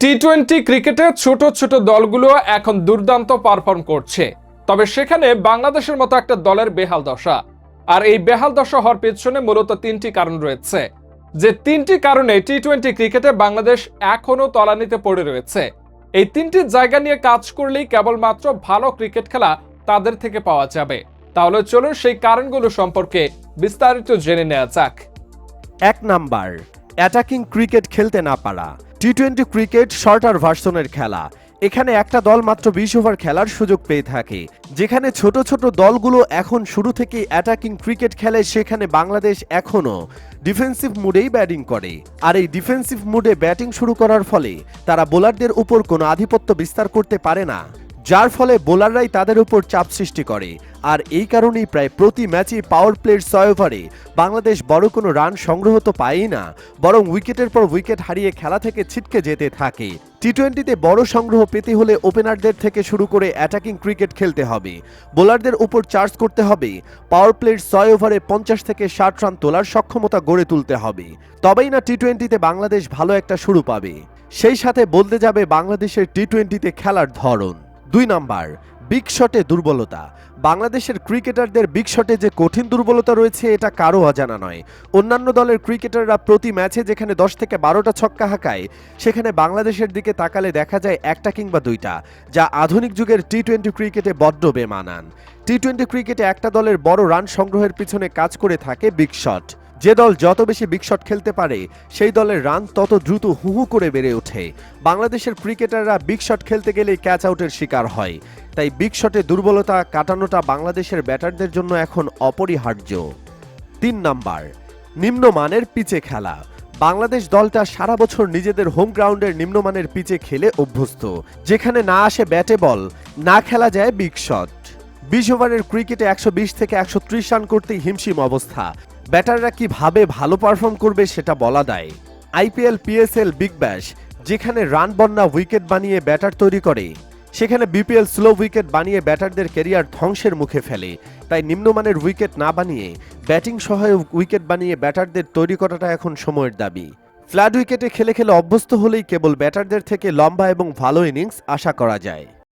T twenty ক্রিকেটে ছোট ছোট দলগুলো এখন দুর্দান্ত পারফর্ম করছে। তবে সেখানে বাংলাদেশের মতো একটা দলের বেহাল দশা। আর এই বেহাল দশা হওয়ার পেছনে মূলত তিনটি কারণ রয়েছে। যে তিনটি কারণে টি টোয়েন্টি ক্রিকেটে বাংলাদেশ এখনও তলানিতে পড়ে রয়েছে। এই তিনটি জায়গা নিয়ে কাজ করলেই কেবলমাত্র ভালো ক্রিকেট খেলা তাদের থেকে পাওয়া যাবে। তাহলে চলুন সেই কারণগুলো সম্পর্কে বিস্তারিত জেনে নেওয়া যাক। এক নাম্বার অ্যাটাকিং ক্রিকেট খেলতে না পারা। টি টোয়েন্টি ক্রিকেট শর্টার ভার্সনের খেলা। এখানে একটা দল মাত্র বিশ ওভার খেলার সুযোগ পেয়ে থাকে। যেখানে ছোট ছোট দলগুলো এখন শুরু থেকেই অ্যাটাকিং ক্রিকেট খেলে, সেখানে বাংলাদেশ এখনও ডিফেন্সিভ মুডেই ব্যাটিং করে। আর এই ডিফেন্সিভ মুডে ব্যাটিং শুরু করার ফলে তারা বোলারদের উপর কোনো আধিপত্য বিস্তার করতে পারে না। যার ফলে বোলাররাই তাদের উপর চাপ সৃষ্টি করে। আর এই কারণেই প্রায় প্রতি ম্যাচে পাওয়ার প্লের ছয় ওভারে বাংলাদেশ বড় কোনো রান সংগ্রহ তো পায়ই না, বরং উইকেটের পর উইকেট হারিয়ে খেলা থেকে ছিটকে যেতে থাকে। টি টোয়েন্টিতে বড় সংগ্রহ পেতে হলে ওপেনারদের থেকে শুরু করে অ্যাটাকিং ক্রিকেট খেলতে হবে। বোলারদের উপর চার্জ করতে হবে। পাওয়ার প্লের ছয় ওভারে পঞ্চাশ থেকে ষাট রান তোলার সক্ষমতা গড়ে তুলতে হবে। তবেই না টি টোয়েন্টিতে বাংলাদেশ ভালো একটা শুরু পাবে। সেই সাথে বলতে যাবে বাংলাদেশের টি টোয়েন্টিতে খেলার ধরন। দুই নাম্বার বিগ শটে দুর্বলতা। বাংলাদেশের ক্রিকেটারদের বিগ শটে যে কঠিন দুর্বলতা রয়েছে, এটা কারও অজানা নয়। অন্যান্য দলের ক্রিকেটাররা প্রতি ম্যাচে যেখানে দশ থেকে বারোটা ছক্কা হাঁকায়, সেখানে বাংলাদেশের দিকে তাকালে দেখা যায় একটা কিংবা দুইটা, যা আধুনিক যুগের টি টোয়েন্টি ক্রিকেটে বড্ড বেমানান। টি টোয়েন্টি ক্রিকেটে একটা দলের বড় রান সংগ্রহের পিছনে কাজ করে থাকে বিগ শট। যে দল যত বেশি বিগ শট খেলতে পারে, সেই দলের রান তত দ্রুত হুহু করে বেড়ে ওঠে। বাংলাদেশের ক্রিকেটাররা বিগ শট খেলতে গেলেই ক্যাচ আউটের শিকার হয়। তাই বিগ শটে দুর্বলতা কাটানোটা বাংলাদেশের ব্যাটারদের জন্য এখন অপরিহার্য। তিন নাম্বার, নিম্নমানের পিচে খেলা। বাংলাদেশ দলটা সারা বছর নিজেদের হোম গ্রাউন্ডের নিম্নমানের পিচে খেলে অভ্যস্ত। যেখানে না আসে ব্যাটে বল, না খেলা যায় বিগ শট বিশ ওভারের ক্রিকেটে একশো বিশ থেকে একশো ত্রিশ রান করতেই হিমশিম অবস্থা। ব্যাটাররা কীভাবে ভালো পারফর্ম করবে সেটা বলা দেয়। আইপিএল পিএসএল বিগ ব্যাশ, যেখানে রান বন্যা উইকেট বানিয়ে ব্যাটার তৈরি করে, সেখানে বিপিএল স্লো উইকেট বানিয়ে ব্যাটারদের কেরিয়ার ধ্বংসের মুখে ফেলে। তাই নিম্নমানের উইকেট না বানিয়ে ব্যাটিং সহায়ক উইকেট বানিয়ে ব্যাটারদের তৈরি করাটা এখন সময়ের দাবি। ফ্ল্যাট উইকেটে খেলে খেলে অভ্যস্ত হলেই কেবল ব্যাটারদের থেকে লম্বা এবং ভালো ইনিংস আশা করা যায়।